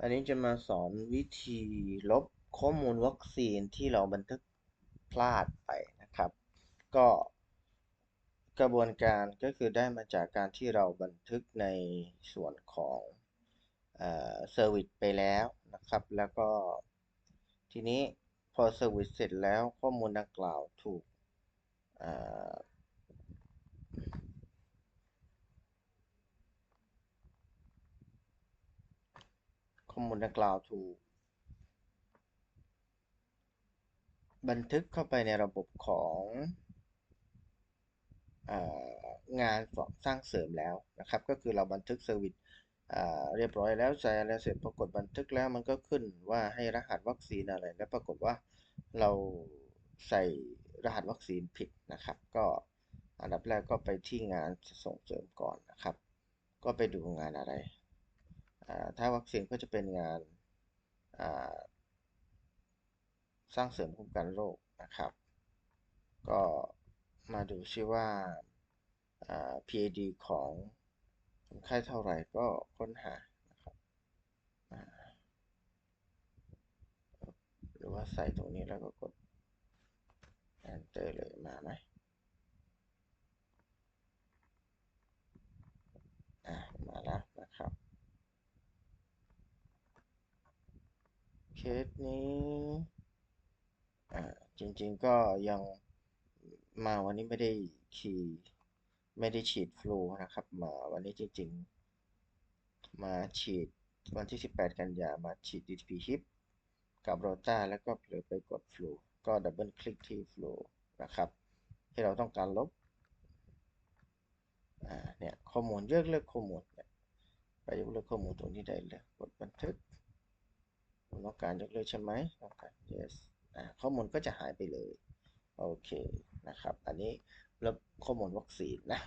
อันนี้จะมาสอนวิธีลบข้อมูลวัคซีนที่เราบันทึกพลาดไปนะครับ ก็กระบวนการก็คือได้มาจากการที่เราบันทึกในส่วนของเซอร์วิสไปแล้วนะครับ แล้วก็ทีนี้พอเซอร์วิสเสร็จแล้วข้อมูลดังกล่าวถูก ข้อมูลดังกล่าวถูก บันทึกเข้าไปในระบบของงานสร้างเสริมแล้วนะครับ ก็คือเราบันทึกเซอร์วิสเรียบร้อยแล้วใส่อะไรเสร็จปรากฏบันทึกแล้วมันก็ขึ้นว่าให้รหัสวัคซีนอะไร แล้วปรากฏว่าเราใส่รหัสวัคซีนผิดนะครับ ก็อันดับแรกก็ไปที่งานส่งเสริมก่อนนะครับ ก็ไปดูงานอะไร ถ้าวัคซีนก็จะเป็นงานสร้างเสริมคุ้มกันโรคนะครับ ก็มาดูซิว่า PAD ของคนไข้เท่าไหร่ก็ค้นหานะครับหรือว่าใส่ตรงนี้แล้วก็กด Enter เลยมาไหมอ่ามาแล้วนะครับ เคสนี้อ่าจริงๆก็ยังมาวันนี้ไม่ได้ขี่ไม่ได้ฉีดฟลูนะครับ มาวันนี้จริงๆ มาฉีดวันที่ 18 กันยามาฉีด DTP HIP กับโรต้าแล้วก็เผลอไปกดฟลูก็ดับเบิลคลิกที่ฟลูนะครับ ที่เราต้องการลบอ่าเนี่ยข้อมูลเยกเลิกข้อมูลไปยกเลิกข้อมูลตรงนี้ได้เลยกดบันทึก ต้องการยกเลิกใช่ไหมต้องการ yes อ่าข้อมูลก็จะหายไปเลย โอเคนะครับ อันนี้ลบข้อมูลวัคซีนนะ